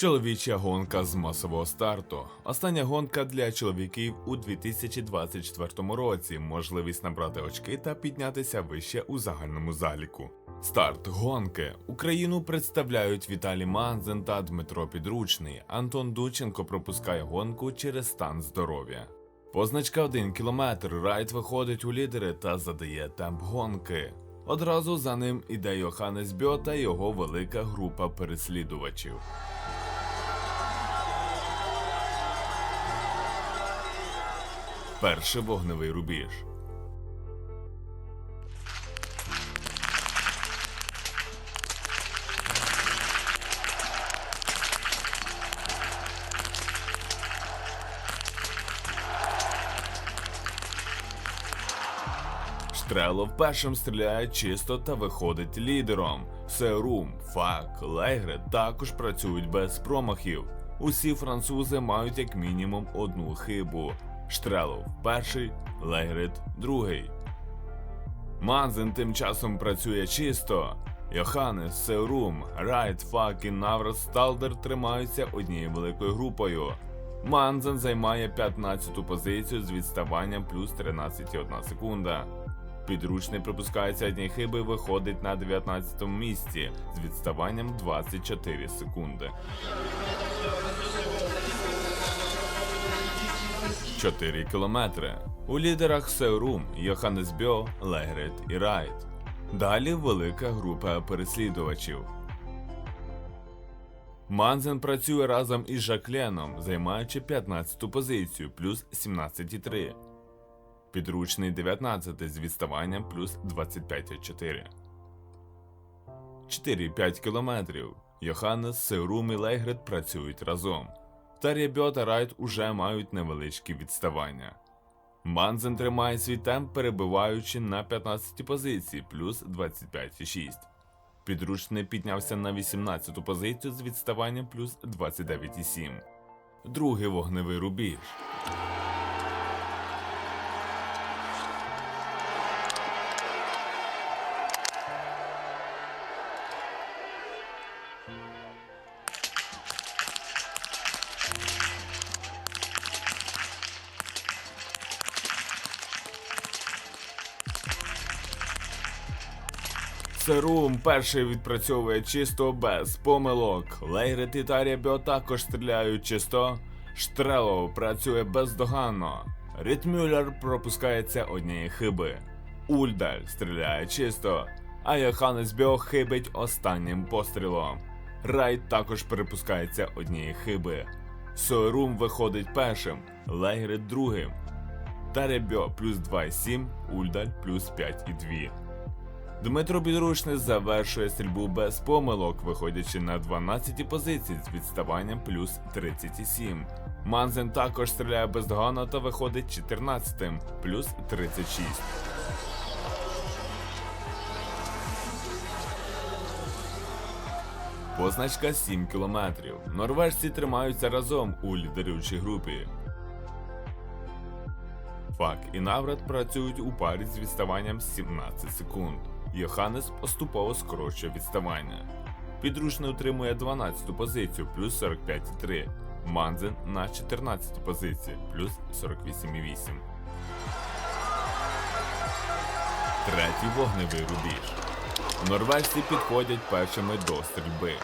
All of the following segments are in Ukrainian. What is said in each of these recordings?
Чоловіча гонка з масового старту. Остання гонка для чоловіків у 2024 році. Можливість набрати очки та піднятися вище у загальному заліку. Старт гонки. Україну представляють Віталій Манзен та Дмитро Підручний. Антон Дученко пропускає гонку через стан здоров'я. Позначка 1 км. Райт виходить у лідери та задає темп гонки. Одразу за ним іде Йоханнес Бьо та його велика група переслідувачів. Перший вогневий рубіж. Штрелов першим стріляє чисто та виходить лідером. Серум, Фак, Легре також працюють без промахів. Усі французи мають як мінімум одну хибу. Штрелов перший, Легрид другий. Манзен тим часом працює чисто. Йоханнес, Сеурум, Райт, Фак і Наврат Сталдер тримаються однією великою групою. Манзен займає 15-ту позицію з відставанням плюс 13,1 секунда. Підручний припускається однієї хиби виходить на 19-му місці з відставанням 24 секунди. 4 кілометри. У лідерах Сеурум, Йоханнес Бьо, Легрет і Райт. Далі велика група переслідувачів. Манзен працює разом із Жакленом, займаючи 15-ту позицію плюс 17,3. Підручний 19 з відставанням плюс 25,4. 4-5 кілометрів. Йоханнес, Сеурум і Лейгрет працюють разом. Та Райт уже мають невеличкі відставання. Манзен тримає свій темп, перебиваючи на 15 позиції плюс 25,6. Підручний піднявся на 18 позицію з відставанням плюс 29,7. Другий вогневий рубіж. Серум перший відпрацьовує чисто без помилок. Лейрет і Тарібіо також стріляють чисто. Штрелов працює бездоганно. Рітмюллер пропускається однієї хиби. Ульдаль стріляє чисто, а Йоханнес Біо хибить останнім пострілом. Райт також перепускається однієї хиби. Сойрум виходить першим, Лейгрет другим. Таребьо плюс 2,7, Ульдаль плюс 5,2. Дмитро Підручний завершує стрільбу без помилок, виходячи на 12 позиції з відставанням плюс 37. Манзен також стріляє бездоганно та виходить 14 плюс 36. Позначка 7 кілометрів. Норвежці тримаються разом у лідерючій групі. Фак і Наврат працюють у парі з відставанням 17 секунд. Йоханнес поступово скорочує відставання. Підручний утримує 12-ту позицію плюс 45,3. Манзен на 14-ту позиції плюс 48,8. Третій вогневий рубіж. Норвежці підходять першими до стрільби.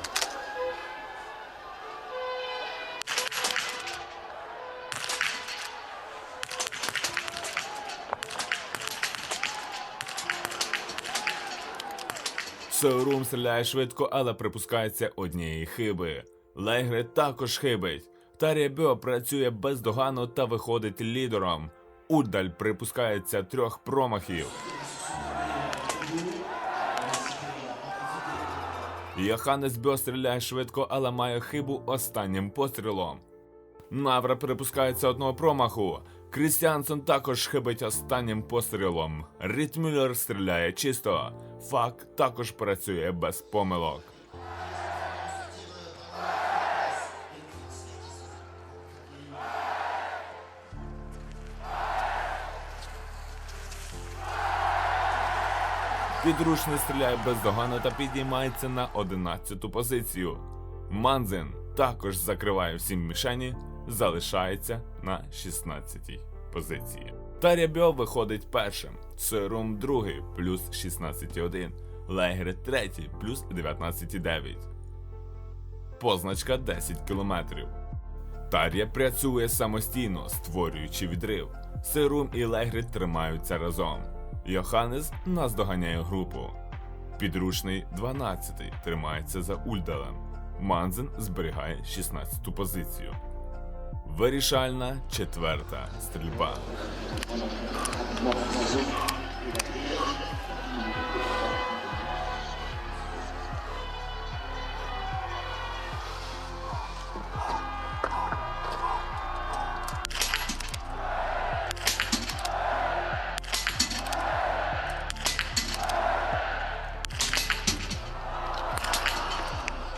Сеурум стріляє швидко, але припускається однієї хиби. Легре також хибить. Тарібьо працює бездоганно та виходить лідером. Удаль припускається трьох промахів. Йоханнес Бьо стріляє швидко, але має хибу останнім пострілом. Навра припускається одного промаху. Крістіансон також хибить останнім пострілом. Рітмюллер стріляє чисто. Фак також працює без помилок. Підручний стріляє бездоганно та підіймається на 11-ту позицію. Манзен також закриває всі мішені, залишається на 16-й позиції. Таря Бьо виходить першим, Сойрум другий плюс 16,1, Легре третій плюс 19,9. Позначка 10 км. Тар'я працює самостійно, створюючи відрив. Сирум і Легрид тримаються разом. Йоханнес наздоганяє групу. Підручний 12 тримається за Ульдалем. Манзен зберігає 16-ту позицію. Вирішальна четверта стрільба.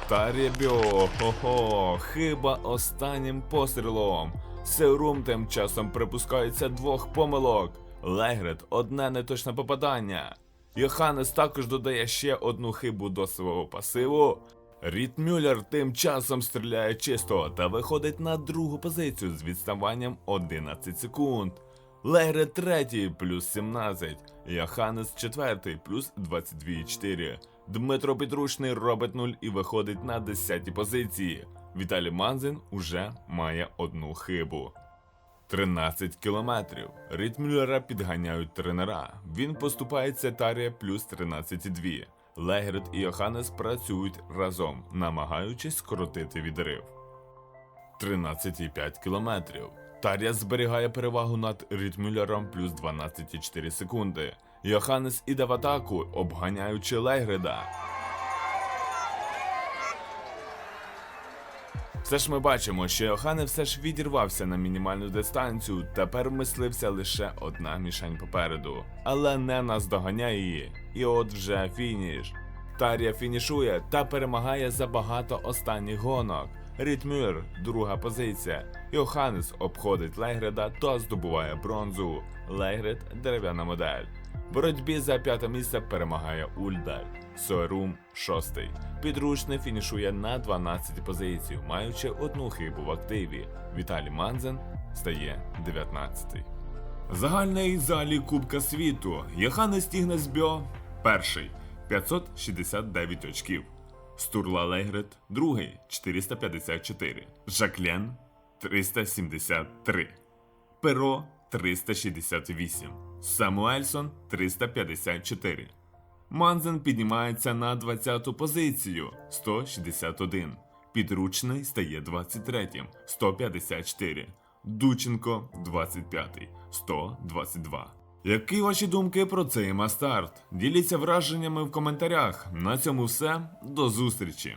Та Ребьо, хо-хо, хиба останнім пострілом. Сеурум тим часом припускається двох помилок. Легрет одне неточне попадання. Йоханнес також додає ще одну хибу до свого пасиву. Рід Мюллер тим часом стріляє чисто та виходить на другу позицію з відставанням 11 секунд. Легре третій плюс 17, Йоханнес четвертий плюс 22,4. Дмитро Підручний робить 0 і виходить на 10 позиції. Віталій Манзин уже має одну хибу. 13 кілометрів. Ритмюллера підганяють тренера. Він поступається Тарія плюс 13,2. Легрет і Йоханнес працюють разом, намагаючись скоротити відрив. 13,5 кілометрів. Тар'я зберігає перевагу над Рітмюллером плюс 12,4 секунди. Йоханнес іде в атаку, обганяючи Легрида. Все ж ми бачимо, що Йохане все ж відірвався на мінімальну дистанцію, тепер мислився лише одна мішень попереду, але не наздоганяє її. І от вже фініш. Тарія фінішує та перемагає за багато останніх гонок. Рітмюр, друга позиція. Йоханнес обходить Легреда та здобуває бронзу. Легред дерев'яна модель. Боротьбі за п'яте місце перемагає Ульдаль. Сойрум шостий. Підручний фінішує на 12 позицію, маючи одну хибу в активі. Віталій Манзен стає 19-й. Загальний залі Кубка світу. Йоханнес Тігнесбьо перший 569 очків. Стурла Легрет другий 454. Жаклен 373. Перо 368. Самуельсон 354. Манзен піднімається на 20-ту позицію 161. Підручний стає 23-м 154. Дученко 25-й 122. Які ваші думки про цей мастарт? Діліться враженнями в коментарях. На цьому все. До зустрічі!